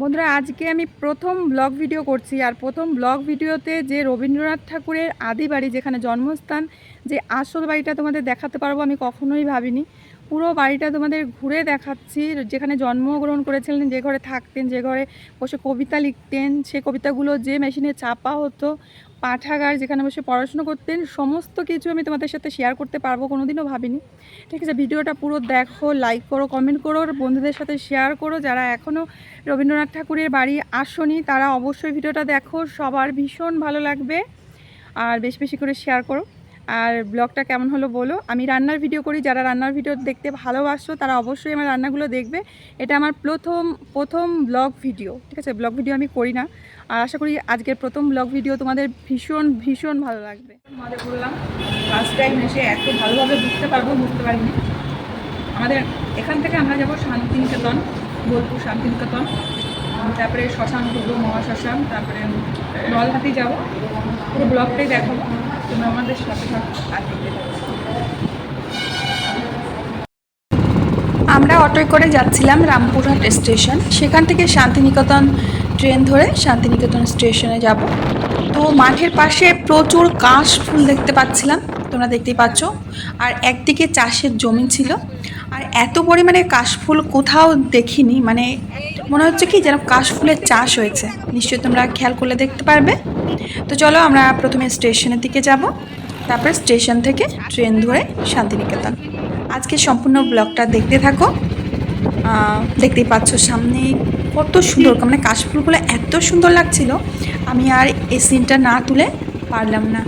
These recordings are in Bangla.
বন্ধুরা, আজকে আমি প্রথম ব্লগ ভিডিও করছি। আর প্রথম ব্লগ ভিডিওতে যে রবীন্দ্রনাথ ঠাকুরের আদি বাড়ি যেখানে জন্মস্থান, যে আসল বাড়িটা তোমাদের দেখাতে পারব আমি কখনোই ভাবিনি। পুরো বাড়িটা তোমাদের ঘুরে দেখাচ্ছি। যেখানে জন্মগ্রহণ করেছিলেন, যে ঘরে থাকতেন, যে ঘরে বসে কবিতা লিখতেন, সে কবিতাগুলো যে মেশিনে চাপা হতো পাঠাগার যেখানে বসে পড়াশুনো করতেন, সমস্ত কিছু আমি তোমাদের সাথে শেয়ার করতে পারব কোনো দিনও ভাবিনি। ঠিক আছে, ভিডিওটা পুরো দেখো লাইক করো কমেন্ট করো বন্ধুদের সাথে শেয়ার করো। যারা এখনও রবীন্দ্রনাথ ঠাকুরের বাড়ি আসনি, তারা অবশ্যই ভিডিওটা দেখো, সবার ভীষণ ভালো লাগবে। আর বেশ বেশি করে শেয়ার করো। আর ব্লগটা কেমন হলো বলো? আমি রান্নার ভিডিও করি, যারা রান্নার ভিডিও দেখতে ভালোবাসো তারা অবশ্যই আমার রান্নাগুলো দেখবে। এটা আমার প্রথম প্রথম ব্লগ ভিডিও, ঠিক আছে? ব্লগ ভিডিও আমি করি না। আর আশা করি আজকের প্রথম ব্লগ ভিডিও তোমাদের ভীষণ ভীষণ ভালো লাগবে। আমাদের বললাম ফার্স্ট টাইম এসে এত ভালোভাবে বুঝতে পারব, বুঝতে পারিনি। আমাদের এখান থেকে আমরা যাব শান্তিনিকেতন, বোলপুর শান্তিনিকেতন। তারপরে শ্মশান ঘুরবো মহাশ্মশান, তারপরে নলহাটি যাব। পুরো ব্লগটাই দেখাবো। তোমরা আমাদের সাথে আমরা অটোয় করে যাচ্ছিলাম রামপুরহাট স্টেশন। সেখান থেকে শান্তিনিকেতন ট্রেন ধরে শান্তিনিকেতন স্টেশনে যাব। তো মাঠের পাশে প্রচুর কাশ ফুল দেখতে পাচ্ছিলাম, তোমরা দেখতেই পাচ্ছ। আর একদিকে চাষের জমি ছিল। আর এত পরিমাণে কাশফুল কোথাও দেখিনি মানে মনে হচ্ছে কি যেন কাশফুলের চাষ হয়েছে। নিশ্চয়ই তোমরা খেয়াল করলে দেখতে পারবে। তো চলো আমরা প্রথমে স্টেশনের দিকে যাব। তারপর স্টেশন থেকে ট্রেন ধরে শান্তিনিকেতন। আজকে সম্পূর্ণ ব্লগটা দেখতে থাকো। দেখতেই পাচ্ছ সামনে কত সুন্দর মানে কাশফুলগুলো এত সুন্দর লাগছিল। আমি আর এই সিনটা না তুলে পারলাম না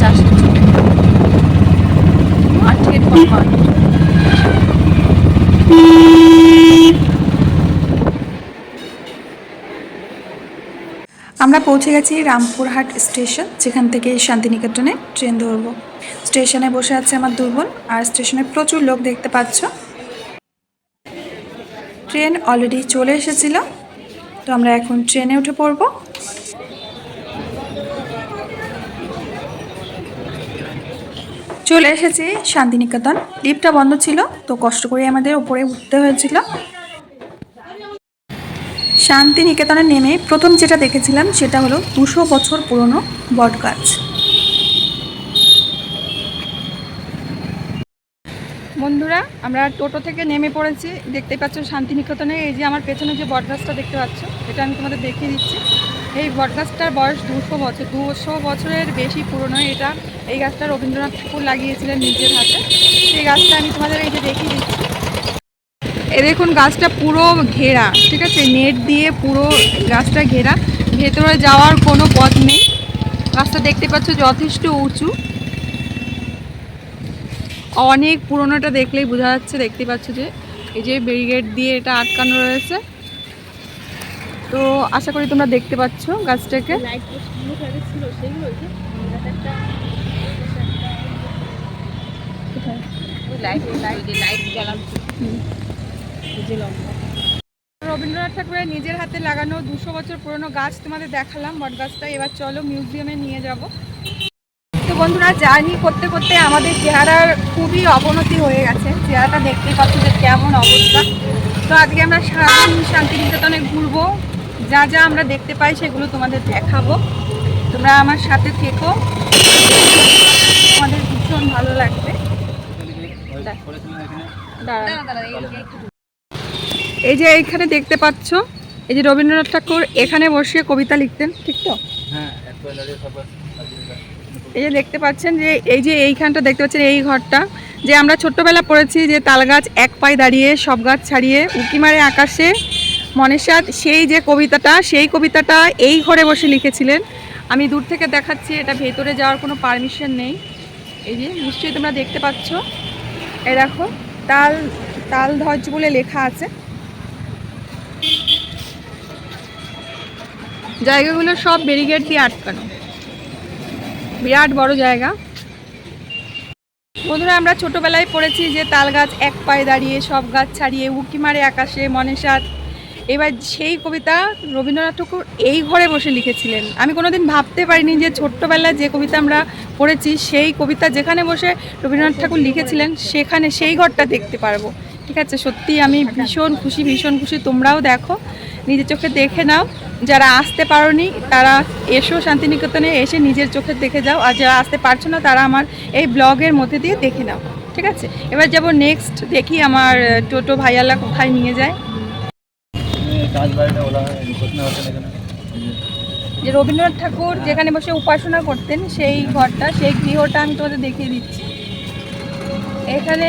চাষের জমি মাঠের পর মাঠ আমরা পৌঁছে গেছি রামপুরহাট স্টেশন, যেখান থেকে শান্তিনিকেতনে ট্রেন ধরবো। স্টেশনে বসে আছে আমার দুর্বল আর স্টেশনে প্রচুর লোক দেখতে পাচ্ছ। ট্রেন অলরেডি চলে এসেছিল, তো আমরা এখন ট্রেনে উঠে পড়ব। চলে এসেছি শান্তিনিকেতন। লিফটটা বন্ধ ছিল, তো কষ্ট করে আমাদের উপরে উঠতে হয়েছিল। শান্তিনিকেতনে নেমে প্রথম যেটা দেখেছিলাম, সেটা হলো দুশো বছর পুরনো বট গাছ বন্ধুরা, আমরা টোটো থেকে নেমে পড়েছি। দেখতে পাচ্ছ শান্তিনিকেতনে, এই যে আমার পেছনে যে বটগাছটা দেখতে পাচ্ছ, এটা আমি তোমাদের দেখিয়ে দিচ্ছি। এই বটগাছটার বয়স দুশো বছর, দুশো বছরের বেশি পুরনো এটা। এই গাছটা রবীন্দ্রনাথ ঠাকুর লাগিয়েছিলেন নিজের হাতে। সেই গাছটা আমি তোমাদের এই যে দেখিয়ে দিচ্ছি। এ দেখুন, গাছটা পুরো ঘেরা, ঠিক আছে? নেট দিয়ে পুরো গাছটা ঘেরা। ভেতরে যাওয়ার কোনো পথ নেই। গাছটা দেখতে পাচ্ছ যথেষ্ট উঁচু। অনেক পুরনোটা দেখলেই বোঝা যাচ্ছে। দেখতে পাচ্ছ যে, এই যে ব্যারিগেড দিয়ে এটা আটকানো রয়েছে। তো আশা করি তোমরা দেখতে পাচ্ছ গাছটাকে। রবীন্দ্রনাথ ঠাকুরের নিজের হাতে লাগানো দুশো বছর পুরনো গাছ তোমাদের দেখালাম বট গাছটা এবার চলো মিউজিয়ামে নিয়ে যাব। তো বন্ধুরা জার্নি করতে করতে আমাদের চেহারার খুবই অবনতি হয়ে গেছে। চেহারাটা দেখতেই পাচ্ছ যে কেমন অবস্থা। তো আজকে আমরা সারাদিন শান্তিনিকেতনে ঘুরবো। যা যা আমরা দেখতে পাই সেগুলো তোমাদের দেখাবো। তোমরা আমার সাথে থেকো। আমাদের ভীষণ ভালো লাগবে। এই যে এইখানে দেখতে পাচ্ছ, এই যে রবীন্দ্রনাথ ঠাকুর এখানে বসে কবিতা লিখতেন, ঠিক তো? এই যে দেখতে পাচ্ছেন যে, এই যে এইখানটা দেখতে পাচ্ছেন এই ঘরটা, যে আমরা ছোট্টবেলা পড়েছি যে তাল গাছ এক পায়ে দাঁড়িয়ে, সব গাছ ছাড়িয়ে, উঁকি মারে আকাশে সাথ সেই যে কবিতাটা, সেই কবিতাটা এই ঘরে বসে লিখেছিলেন। আমি দূর থেকে দেখাচ্ছি, এটা ভেতরে যাওয়ার কোনো পারমিশন নেই। এই যে, নিশ্চয়ই তোমরা দেখতে পাচ্ছ। এই দেখো, তাল তাল ধ্বজ বলে লেখা আছে। জায়গাগুলো সব ব্যারিগেড দিয়ে আটকানো। বিরাট বড় জায়গা। বন্ধুরা, আমরা ছোটবেলায় পড়েছি যে তাল গাছ এক পায়ে দাঁড়িয়ে, সব গাছ ছাড়িয়ে, উঁকি মারে আকাশে মনে সাত এবার সেই কবিতা রবীন্দ্রনাথ ঠাকুর এই ঘরে বসে লিখেছিলেন। আমি কোনোদিন ভাবতে পারিনি যে ছোট্টবেলায় যে কবিতা আমরা পড়েছি, সেই কবিতা যেখানে বসে রবীন্দ্রনাথ ঠাকুর লিখেছিলেন, সেখানে সেই ঘরটা দেখতে পারব। ঠিক আছে, সত্যি আমি ভীষণ খুশি ভীষণ খুশি। তোমরাও দেখো, নিজের চোখে দেখে নাও। যারা আসতে পারোনি, তারা এসো শান্তিনিকেতনে, এসে নিজের চোখে দেখে যাও। আর যারা আসতে পারছ না, তারা আমার এই ব্লগের মধ্যে দিয়ে দেখে নাও। ঠিক আছে, এবার যাব নেক্সট দেখি আমার টোটো ভাইয়ালা কোথায় নিয়ে যায়। যে রবীন্দ্রনাথ ঠাকুর যেখানে বসে উপাসনা করতেন, সেই ঘরটা, সেই গৃহটা আমি তোমাদের দেখিয়ে দিচ্ছি। এখানে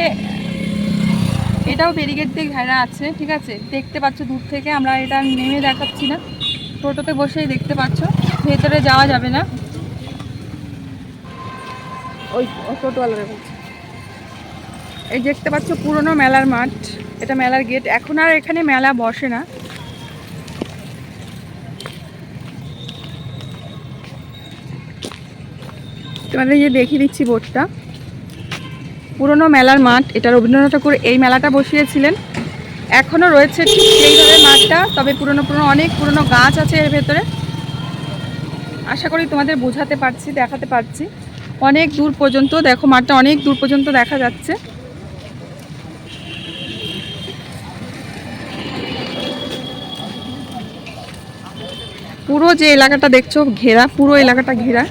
এটাও ব্যারিকেড দিয়ে ঘেরা আছে, ঠিক আছে? দেখতে পাচ্ছ দূর থেকে, আমরা এটা নেমে দেখাচ্ছি না। টোটোতে বসেই দেখতে পাচ্ছ, ভেতরে যাওয়া যাবে না। ওই টোটোওয়ালারা এই দেখতে পাচ্ছ পুরনো মেলার মাঠ, এটা মেলার গেট। এখন আর এখানে মেলা বসে না। তোমাদের যে দেখিয়ে দিচ্ছি বোর্ডটা। পুরনো মেলার মাঠ, এটা রবীন্দ্রনাথ ঠাকুর এই মেলাটা বসিয়েছিলেন। এখনও রয়েছে ঠিক সেইভাবে মাঠটা, তবে পুরনো পুরনো, অনেক পুরনো গাছ আছে এর ভেতরে। আশা করি তোমাদের বোঝাতে পারছি, দেখাতে পারছি। অনেক দূর পর্যন্ত, দেখো মাঠটা অনেক দূর পর্যন্ত দেখা যাচ্ছে। পুরো যে এলাকাটা দেখছ, ঘেরা, পুরো এলাকাটা ঘেরা।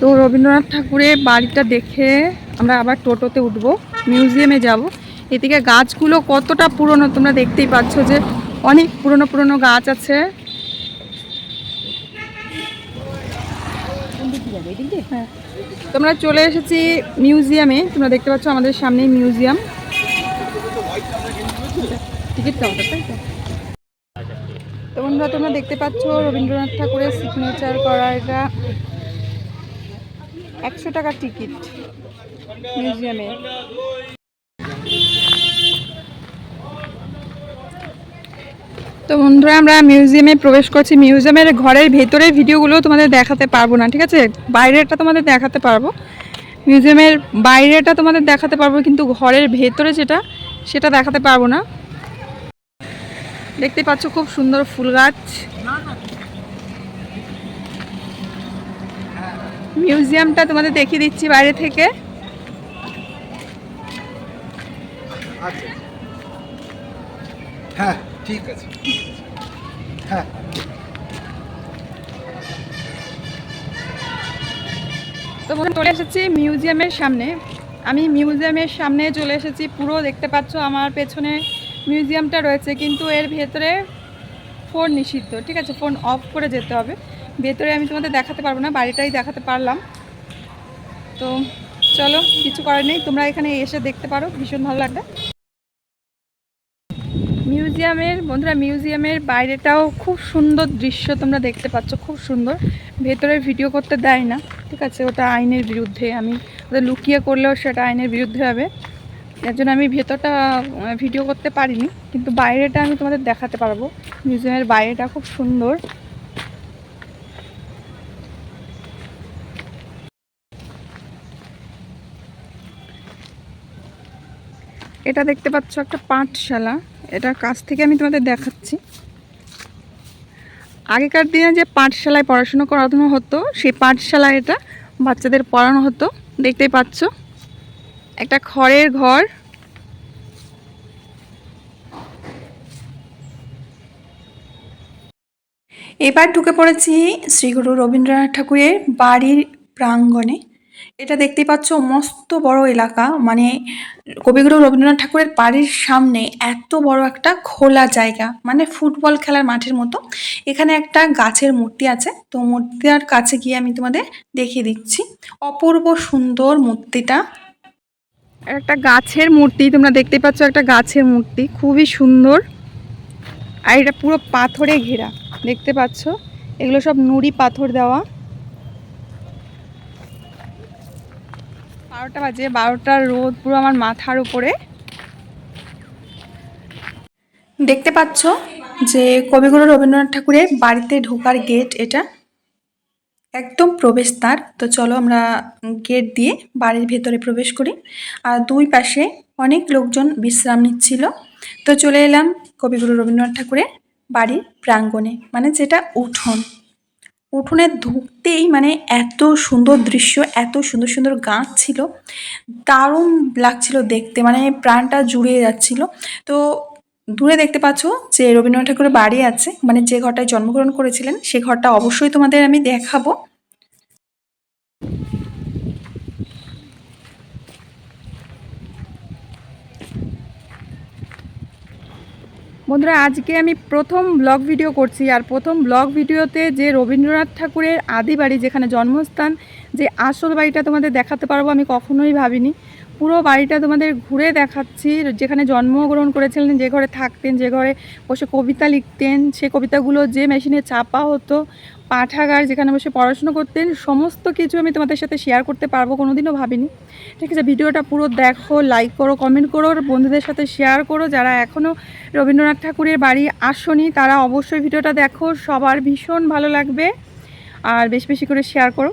তো রবীন্দ্রনাথ ঠাকুরের বাড়িটা দেখে আমরা আবার টোটোতে উঠব, মিউজিয়ামে যাব। এদিকে গাছগুলো কতটা পুরনো তোমরা দেখতেই পাচ্ছ যে অনেক পুরনো পুরনো গাছ আছে। হ্যাঁ। তোমরা চলে এসেছি মিউজিয়ামে, তোমরা দেখতে পাচ্ছ আমাদের সামনেই মিউজিয়াম। তাই তো? তো বন্ধুরা, তোমরা দেখতে পাচ্ছ রবীন্দ্রনাথ ঠাকুরের সিগনেচার করা এটা। একশো টাকার টিকিট মিউজিয়ামে। তো বন্ধুরা, আমরা মিউজিয়ামে প্রবেশ করছি। মিউজিয়ামের ঘরের ভেতরের ভিডিওগুলো তোমাদের দেখাতে পারব না, ঠিক আছে? বাইরেটা তোমাদের দেখাতে পারব। মিউজিয়ামের বাইরেটা তোমাদের দেখাতে পারব, কিন্তু ঘরের ভেতরে যেটা, সেটা দেখাতে পারব না। দেখতে পাচ্ছ খুব সুন্দর ফুল গাছ। মিউজিয়ামটা তোমাদের দেখিয়ে দিচ্ছি বাইরে থেকে। আচ্ছা। হ্যাঁ ঠিক আছে। হ্যাঁ। তো চলে এসেছি মিউজিয়ামের সামনে। আমি মিউজিয়ামের সামনে চলে এসেছি। পুরো দেখতে পাচ্ছ আমার পেছনে মিউজিয়ামটা রয়েছে কিন্তু এর ভেতরে ফোন নিষিদ্ধ ঠিক আছে? ফোন অফ করে যেতে হবে। ভেতরে আমি তোমাদের দেখাতে পারব না, বাড়িটাই দেখাতে পারলাম। তো চলো, কিছু করার নেই, তোমরা এখানে এসে দেখতে পারো, ভীষণ ভালো লাগবে। মিউজিয়ামের, বন্ধুরা, মিউজিয়ামের বাইরেটাও খুব সুন্দর দৃশ্য তোমরা দেখতে পাচ্ছ, খুব সুন্দর। ভেতরে ভিডিও করতে দেয় না, ঠিক আছে, ওটা আইনের বিরুদ্ধে, আমি ওটা লুকিয়ে করলেও সেটা আইনের বিরুদ্ধে হবে। এর জন্য আমি ভেতরটা ভিডিও করতে পারিনি, কিন্তু বাইরেটা আমি তোমাদের দেখাতে পারব। মিউজিয়ামের বাইরেটা খুব সুন্দর। এটা দেখতে পাচ্ছ একটা পাঠশালা। এটার কাছ থেকে আমি তোমাদের দেখাচ্ছি। আগেকার দিনে যে পাঠশালায় পড়াশুনো করানো হতো, সেই পাঠশালায় এটা বাচ্চাদের পড়ানো হতো। দেখতেই পাচ্ছ। একটা খড়ের ঘর। এবার ঢুকে পড়েছি শ্রীগুরু রবীন্দ্রনাথ ঠাকুরের বাড়ির প্রাঙ্গণে। এটা দেখতে পাচ্ছ মস্ত বড় এলাকা। মানে কবিগুরু রবীন্দ্রনাথ ঠাকুরের বাড়ির সামনে এত বড় একটা খোলা জায়গা। মানে ফুটবল খেলার মাঠের মতো। এখানে একটা গাছের মূর্তি আছে। তো মূর্তিটার কাছে গিয়ে আমি তোমাদের দেখিয়ে দিচ্ছি। অপূর্ব সুন্দর মূর্তিটা। একটা গাছের মূর্তি, তোমরা দেখতে পাচ্ছ একটা গাছের মূর্তি। খুবই সুন্দর। আর এটা পুরো পাথরে ঘেরা। দেখতে পাচ্ছ? এগুলো সব নুড়ি পাথর দেওয়া। বারোটা বাজে, বারোটার রোদ পুরো আমার মাথার উপরে। দেখতে পাচ্ছ যে কবিগুরু রবীন্দ্রনাথ ঠাকুরের বাড়িতে ঢোকার গেট এটা। একদম প্রবেশদ্বার তো চলো আমরা গেট দিয়ে বাড়ির ভেতরে প্রবেশ করি। আর দুই পাশে অনেক লোকজন বিশ্রাম নিচ্ছিল। তো চলে এলাম কবিগুরু রবীন্দ্রনাথ ঠাকুরের বাড়ির প্রাঙ্গণে মানে যেটা উঠোন। উঠোনে ঢুকতেই মানে এত সুন্দর দৃশ্য, এত সুন্দর সুন্দর গাছ ছিল। দারুণ লাগছিল দেখতে মানে প্রাণটা জুড়িয়ে যাচ্ছিল। তো দূরে দেখতে পাচ্ছ যে রবীন্দ্রনাথ ঠাকুরের বাড়ি আছে মানে যে ঘরটায় জন্মগ্রহণ করেছিলেন, সে ঘরটা অবশ্যই তোমাদের আমি দেখাবো। বন্ধুরা, আজকে আমি প্রথম ব্লগ ভিডিও করছি আর প্রথম ব্লগ ভিডিওতে যে রবীন্দ্রনাথ ঠাকুরের আদি বাড়ি যেখানে জন্মস্থান, যে আসল বাড়িটা তোমাদের দেখাতে পারব আমি কখনোই ভাবিনি। পুরো বাড়িটা তোমাদের ঘুরে দেখাচ্ছি। যেখানে জন্মগ্রহণ করেছিলেন, যে ঘরে থাকতেন, যে ঘরে বসে কবিতা লিখতেন, সে কবিতাগুলো যে মেশিনে চাপা হতো, পাঠাগার যেখানে বসে পড়াশুনো করতেন, সমস্ত কিছু আমি তোমাদের সাথে শেয়ার করতে পারব, কোনোদিনও ভাবিনি। ঠিক আছে, ভিডিওটা পুরো দেখো লাইক করো কমেন্ট করো বন্ধুদের সাথে শেয়ার করো। যারা এখনও রবীন্দ্রনাথ ঠাকুরের বাড়ি আসনি, তারা অবশ্যই ভিডিওটা দেখো, সবার ভীষণ ভালো লাগবে। আর বেশি বেশি করে শেয়ার করো।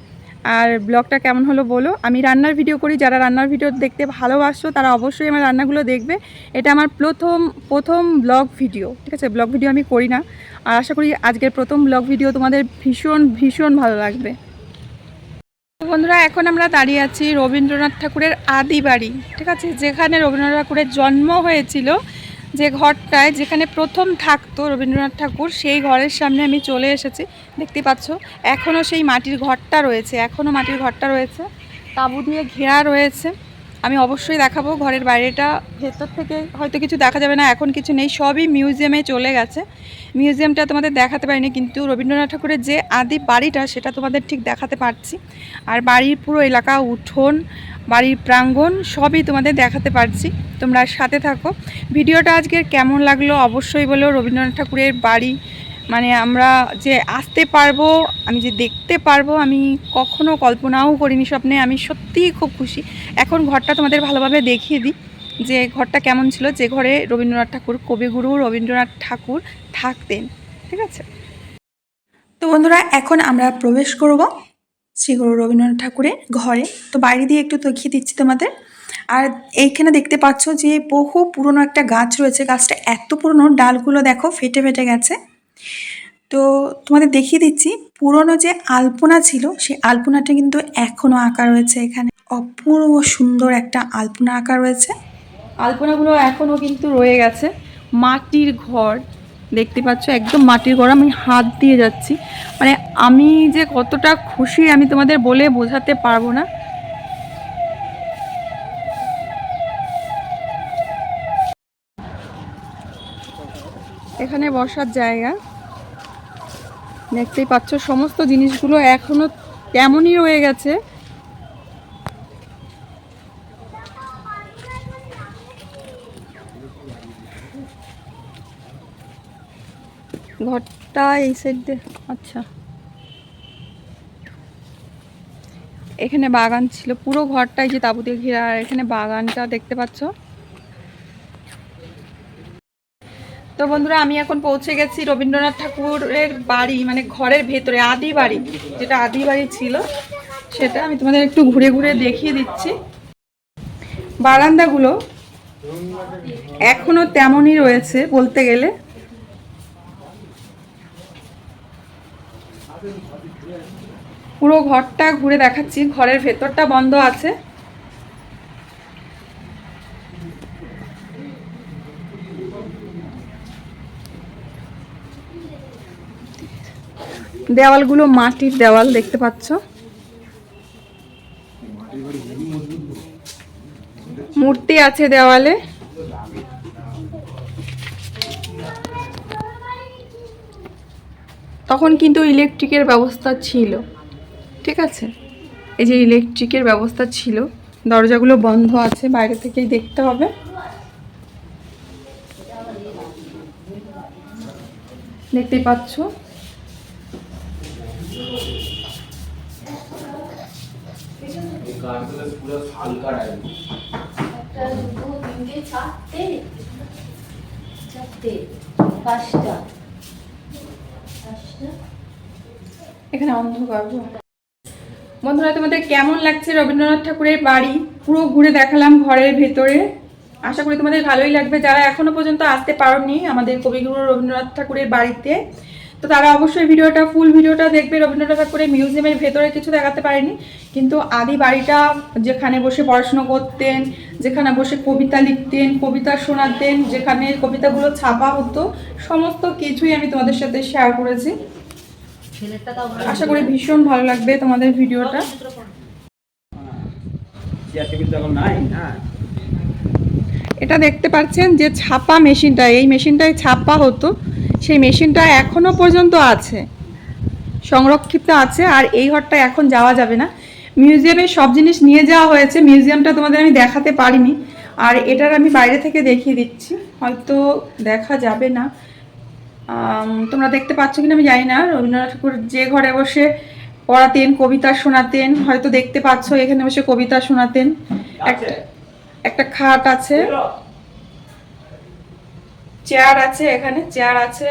আর ব্লগটা কেমন হলো বলো? আমি রান্নার ভিডিও করি, যারা রান্নার ভিডিও দেখতে ভালোবাসো, তারা অবশ্যই আমার রান্নাগুলো দেখবে। এটা আমার প্রথম প্রথম ব্লগ ভিডিও, ঠিক আছে? ব্লগ ভিডিও আমি করি না। আর আশা করি আজকের প্রথম ব্লগ ভিডিও তোমাদের ভীষণ ভীষণ ভালো লাগবে। বন্ধুরা, এখন আমরা দাঁড়িয়ে আছি রবীন্দ্রনাথ ঠাকুরের আদি বাড়ি, ঠিক আছে? যেখানে রবীন্দ্রনাথ ঠাকুরের জন্ম হয়েছিল। যে ঘরটায় যেখানে প্রথম থাকতো রবীন্দ্রনাথ ঠাকুর, সেই ঘরের সামনে আমি চলে এসেছি। দেখতে পাচ্ছ এখনও সেই মাটির ঘরটা রয়েছে এখনও মাটির ঘরটা রয়েছে। তাঁবু দিয়ে ঘেরা রয়েছে। আমি অবশ্যই দেখাবো, ঘরের বাইরেটা, ভেতর থেকে হয়তো কিছু দেখা যাবে না, এখন কিছু নেই, সবই মিউজিয়ামে চলে গেছে। মিউজিয়ামটা তোমাদের দেখাতে পারিনি, কিন্তু রবীন্দ্রনাথ ঠাকুরের যে আদি বাড়িটা, সেটা তোমাদের ঠিক দেখাতে পারছি। আর বাড়ির পুরো এলাকা, উঠোন, বাড়ির প্রাঙ্গণ, সবই তোমাদের দেখাতে পারছি। তোমরা সাথে থাকো। ভিডিওটা আজকের কেমন লাগল অবশ্যই বলো। রবীন্দ্রনাথ ঠাকুরের বাড়ি মানে আমরা যে আসতে পারব, আমি যে দেখতে পারব, আমি কখনো কল্পনাও করিনি স্বপ্নে, আমি সত্যিই খুব খুশি। এখন ঘরটা তোমাদের ভালোভাবে দেখিয়ে দিই, যে ঘরটা কেমন ছিল। যে ঘরে রবীন্দ্রনাথ ঠাকুর, কবিগুরু রবীন্দ্রনাথ ঠাকুর থাকতেন, ঠিক আছে? তো বন্ধুরা, এখন আমরা প্রবেশ করব শ্রীগুরু রবীন্দ্রনাথ ঠাকুরের ঘরে। তো বাইরে দিয়ে একটু দেখিয়ে দিচ্ছি তোমাদের। আর এইখানে দেখতে পাচ্ছ যে বহু পুরনো একটা গাছ রয়েছে। গাছটা এত পুরনো, ডালগুলো দেখো ফেটে ফেটে গেছে। তো তোমাদের দেখিয়ে দিচ্ছি, পুরনো যে আলপনা ছিল, সেই আলপনাটা কিন্তু এখনও আঁকা রয়েছে এখানে। অপূর্ব সুন্দর একটা আলপনা আঁকা রয়েছে। আলপনাগুলো এখনও কিন্তু রয়ে গেছে। মাটির ঘর, দেখতে পাচ্ছ, একদম মাটির ঘর, আমি হাত দিয়ে যাচ্ছি। মানে আমি যে কতটা খুশি আমি তোমাদের বলে বোঝাতে পারব না। এখানে বসার জায়গা। দেখতেই পাচ্ছ, সমস্ত জিনিসগুলো এখনও তেমনই রয়ে গেছে। ঘরটা এই সাইড দিয়ে আচ্ছা। এখানে বাগান ছিল, পুরো ঘরটাই যে তাঁবু দিয়ে ঘেরা, আর এখানে বাগানটা দেখতে পাচ্ছ। তো বন্ধুরা, আমি এখন পৌঁছে গেছি রবীন্দ্রনাথ ঠাকুরের বাড়ি মানে ঘরের ভেতরে, আদি বাড়ি, যেটা আদি বাড়ি ছিল, সেটা আমি তোমাদের একটু ঘুরে ঘুরে দেখিয়ে দিচ্ছি। বারান্দাগুলো এখনও তেমনই রয়েছে বলতে গেলে। পুরো ঘরটা ঘুরে দেখাচ্ছি, ঘরের ভেতরটা বন্ধ আছে। দেওয়ালগুলো মাটির দেওয়াল দেখতে পাচ্ছ। মূর্তি আছে দেওয়ালে। তখন কিন্তু ইলেকট্রিকের ব্যবস্থা ছিল। ঠিক আছে? এই যে ইলেকট্রিকের ব্যবস্থা ছিল। দরজাগুলো বন্ধ আছে, বাইরে থেকেই দেখতে হবে। দেখতে পাচ্ছ? চারটে চারটে পাঁচটা পাঁচটা এখানে অন্ধকার বন্ধুরা, তোমাদের কেমন লাগছে রবীন্দ্রনাথ ঠাকুরের বাড়ি? পুরো ঘুরে দেখালাম ঘরের ভেতরে। আশা করি তোমাদের ভালোই লাগবে। যারা এখনও পর্যন্ত আসতে পারোনি আমাদের কবিগুরু রবীন্দ্রনাথ ঠাকুরের বাড়িতে তো তারা অবশ্যই ভিডিওটা ফুল ভিডিওটা দেখবে। রবীন্দ্রনাথ ঠাকুরের মিউজিয়ামের ভেতরে কিছু দেখাতে পারেনি। কিন্তু আদি বাড়িটা, যেখানে বসে পড়াশুনো করতেন, যেখানে বসে কবিতা লিখতেন, কবিতা শোনাতেন, যেখানে কবিতাগুলো ছাপা হতো, সমস্ত কিছুই আমি তোমাদের সাথে শেয়ার করেছি। আশা করি ভীষণ ভালো লাগবে তোমাদের ভিডিওটা। এটা দেখতে পাচ্ছেন যে ছাপা মেশিনটা, এই মেশিনটায় ছাপা হতো। সেই মেশিনটা এখনও পর্যন্ত আছে। সংরক্ষিত আছে আর এই ঘরটা এখন যাওয়া যাবে না। মিউজিয়ামে সব জিনিস নিয়ে যাওয়া হয়েছে। মিউজিয়ামটা তোমাদের আমি দেখাতে পারিনি। আর এটার আমি বাইরে থেকে দেখিয়ে দিচ্ছি। হয়তো দেখা যাবে না। তোমরা দেখতে পাচ্ছ কিনা আমি জানি না। রবীন্দ্রনাথ ঠাকুর যে ঘরে বসে পড়াতেন কবিতা শোনাতেন হয়তো দেখতে পাচ্ছ এখানে বসে কবিতা শোনাতেন। একটা একটা খাট আছে। চেয়ার আছে এখানে, চেয়ার আছে।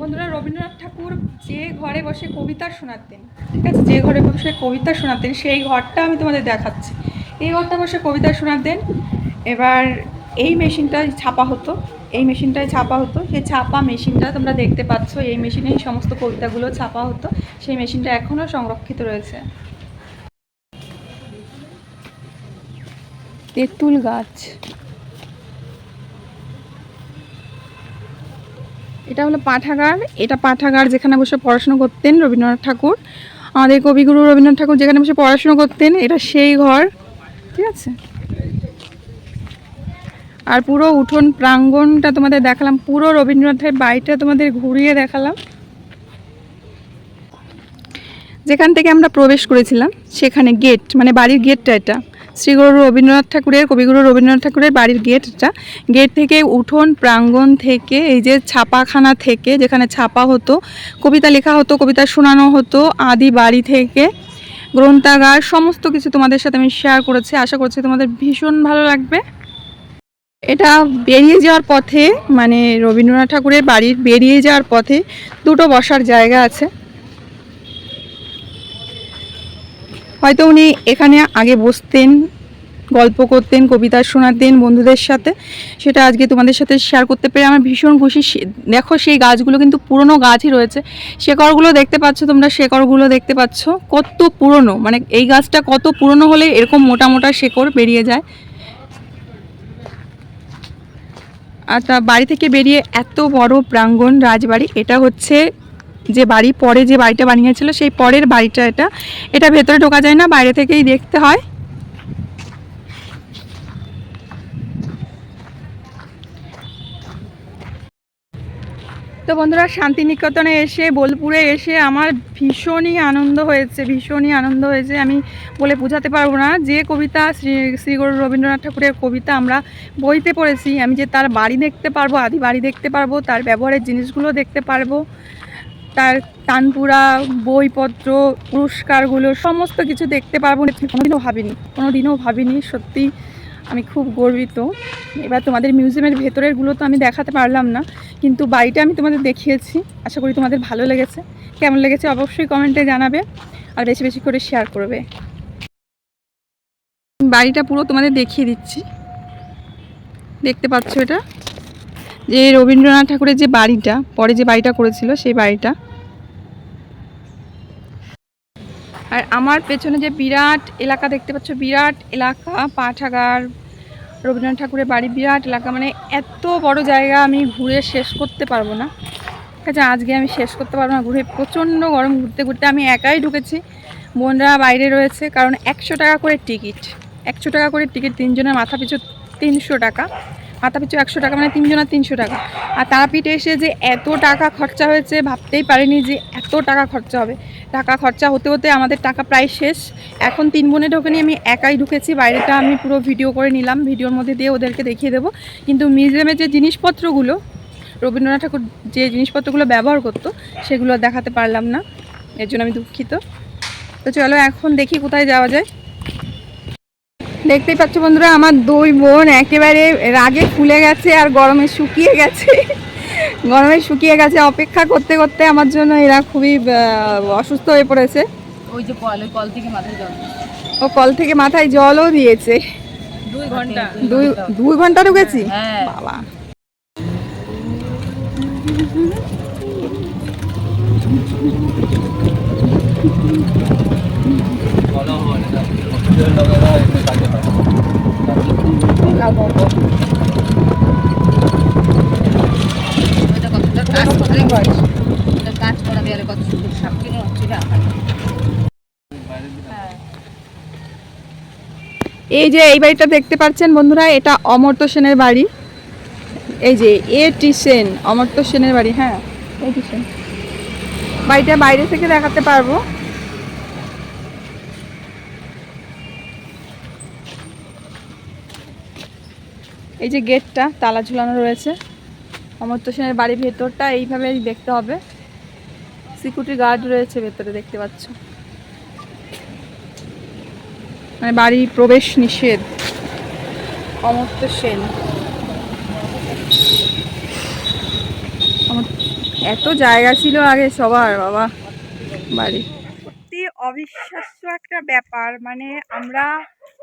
বন্ধুরা, রবীন্দ্রনাথ ঠাকুর যে ঘরে বসে কবিতা শোনাতেন, ঠিক আছে? যে ঘরে বসে কবিতা শোনাতেন, সেই ঘরটা আমি তোমাদের দেখাচ্ছি। এই ঘরটা বসে কবিতা শোনাতেন। এবার এই মেশিনটায় ছাপা হতো, এই মেশিনটায় ছাপা হতো। সেই ছাপা মেশিনটা তোমরা দেখতে পাচ্ছ, এই মেশিনেই সমস্ত কবিতাগুলো ছাপা হতো। সেই মেশিনটা এখনও সংরক্ষিত রয়েছে। তেঁতুল গাছ। এটা হলো পাঠাগার। এটা পাঠাগার যেখানে বসে পড়াশোনা করতেন রবীন্দ্রনাথ ঠাকুর। আমাদের কবিগুরু রবীন্দ্রনাথ ঠাকুর যেখানে বসে পড়াশোনা করতেন, এটা সেই ঘর। ঠিক আছে? আর পুরো উঠোন প্রাঙ্গণটা তোমাদের দেখালাম। পুরো রবীন্দ্রনাথের বাড়িটা তোমাদের ঘুরিয়ে দেখালাম। যেখান থেকে আমরা প্রবেশ করেছিলাম, সেখানে গেট মানে বাড়ির গেটটা এটা। শ্রীগুরু রবীন্দ্রনাথ ঠাকুরের, কবিগুরু রবীন্দ্রনাথ ঠাকুরের বাড়ির গেট এটা গেট থেকে উঠোন, প্রাঙ্গণ থেকে এই যে ছাপাখানা থেকে যেখানে ছাপা হতো, কবিতা লেখা হতো, কবিতা শোনানো হতো, আদি বাড়ি থেকে গ্রন্থাগার, সমস্ত কিছু তোমাদের সাথে আমি শেয়ার করেছি। আশা করছি তোমাদের ভীষণ ভালো লাগবে। এটা বেরিয়ে যাওয়ার পথে মানে রবীন্দ্রনাথ ঠাকুরের বাড়ির বেরিয়ে যাওয়ার পথে দুটো বসার জায়গা আছে। হয়তো উনি এখানে আগে বসতেন, গল্প করতেন, কবিতা শোনাতেন বন্ধুদের সাথে। সেটা আজকে তোমাদের সাথে শেয়ার করতে পেরে আমার ভীষণ খুশি। দেখো সেই গাছগুলো কিন্তু পুরনো গাছই রয়েছে। শেকড়গুলো দেখতে পাচ্ছ তোমরা শেকড়গুলো দেখতে পাচ্ছ। কত পুরনো মানে এই গাছটা কত পুরনো হলে এরকম মোটা মোটা শেকড় বেরিয়ে যায়। আর তা বাড়ি থেকে বেরিয়ে এত বড় প্রাঙ্গণ রাজবাড়ি, এটা হচ্ছে যে বাড়ি পরে যে বাড়িটা বানিয়েছিল, সেই পরের বাড়িটা এটা। এটা ভেতরে ঢোকা যায় না, বাইরে থেকেই দেখতে হয়। তো বন্ধুরা, শান্তিনিকেতনে এসে, বোলপুরে এসে আমার ভীষণই আনন্দ হয়েছে, ভীষণই আনন্দ হয়েছে। আমি বলে বোঝাতে পারব না, যে কবিতা শ্রী শ্রী গুরু রবীন্দ্রনাথ ঠাকুরের কবিতা আমরা বইতে পড়েছি, আমি যে তার বাড়ি দেখতে পারব, আদি বাড়ি দেখতে পারব, তার ব্যবহারের জিনিসগুলো দেখতে পারব। তার তানপুরা, বইপত্র, পুরস্কারগুলো, সমস্ত কিছু দেখতে পারব। কোনোদিনও ভাবিনি কোনোদিনও ভাবিনি, সত্যি আমি খুব গর্বিত। এবার তোমাদের মিউজিয়ামের ভেতরেরগুলো তো আমি দেখাতে পারলাম না, কিন্তু বাড়িটা আমি তোমাদের দেখিয়েছি। আশা করি তোমাদের ভালো লেগেছে। কেমন লেগেছে অবশ্যই কমেন্টে জানাবে আর বেশি বেশি করে শেয়ার করবে। বাড়িটা পুরো তোমাদের দেখিয়ে দিচ্ছি। দেখতে পাচ্ছ এটা? যে রবীন্দ্রনাথ ঠাকুরের যে বাড়িটা, পরে যে বাড়িটা করেছিল সেই বাড়িটা। আর আমার পেছনে যে বিরাট এলাকা দেখতে পাচ্ছ, বিরাট এলাকা, পাঠাগার, রবীন্দ্রনাথ ঠাকুরের বাড়ি, বিরাট এলাকা। মানে এত বড় জায়গা আমি ঘুরে শেষ করতে পারব না। ঠিক আছে, আজকে আমি শেষ করতে পারব না ঘুরে। প্রচণ্ড গরম ঘুরতে ঘুরতে আমি একাই ঢুকেছি। বোনরা বাইরে রয়েছে, কারণ একশো টাকা করে টিকিট। একশো টাকা করে টিকিট, তিনজনের মাথা পিছু তিনশো টাকা। মাথা পিছু একশো টাকা মানে তিনজনের তিনশো টাকা। আর তারাপীঠে এসে যে এত টাকা খরচা হয়েছে, ভাবতেই পারিনি যে এত টাকা খরচা হবে। টাকা খরচা হতে হতে আমাদের টাকা প্রায় শেষ। এখন তিন বোনে ঢোকেনি আমি একাই ঢুকেছি, বাইরেটা আমি পুরো ভিডিও করে নিলাম, ভিডিওর মধ্যে দিয়ে ওদেরকে দেখিয়ে দেবো। কিন্তু মিউজিয়ামে যে জিনিসপত্রগুলো, রবীন্দ্রনাথ ঠাকুর যে জিনিসপত্রগুলো ব্যবহার করতো, সেগুলো দেখাতে পারলাম না। এর জন্য আমি দুঃখিত। তো চলো এখন দেখি কোথায় যাওয়া যায়। দেখতেই পাচ্ছ বন্ধুরা আমার দুই বোন একেবারে রাগে ফুলে গেছে আর গরমে শুকিয়ে গেছে। গরমে শুকিয়ে গেছে। অপেক্ষা করতে করতে আমার জন্য এরা খুবই অসুস্থ হয়ে পড়েছে। ওই যে কল ওই কল থেকে মাথায় জল। ও কল থেকে মাথায় জলও দিয়েছে। দুই ঘণ্টা। দুই দুই ঘণ্টা ঢুকেছি? হ্যাঁ। বাবা। বলো হয় না হসপিটালের লোকেরা এখানে কাজে হয় ওটা কতটা এই যে এই বাড়িটা দেখতে পাচ্ছেন বন্ধুরা, এটা অমর্ত্য সেনের বাড়ি। এই যে এ টি সেন, অমর্ত্য সেনের বাড়ি হ্যাঁ বাড়িটা বাইরে থেকে দেখাতে পারব। এই যে গেটটা, তালা ঝুলানো রয়েছে। অমর্ত্য সেনের বাড়ির ভেতরটা এইভাবেই দেখতে হবে। সিকিউরিটি গার্ড রয়েছে ভেতরে, দেখতে পাচ্ছ। মানে বাড়ি প্রবেশ নিষেধ। অমর্ত্য সেন। এত জায়গা ছিল আগে সবার, বাবা। বাড়ি। সত্যি অবিশ্বাস্য একটা ব্যাপার। মানে আমরা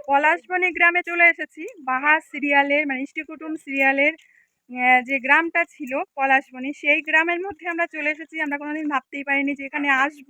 পলাশবনি গ্রামে চলে এসেছি। বাহা সিরিয়ালের মানে ইষ্টিকুটুম সিরিয়ালের যে গ্রামটা ছিল পলাশবনি, সেই গ্রামের মধ্যে আমরা চলে এসেছি। আমরা কোনোদিন ভাবতেই পারিনি যে এখানে আসব।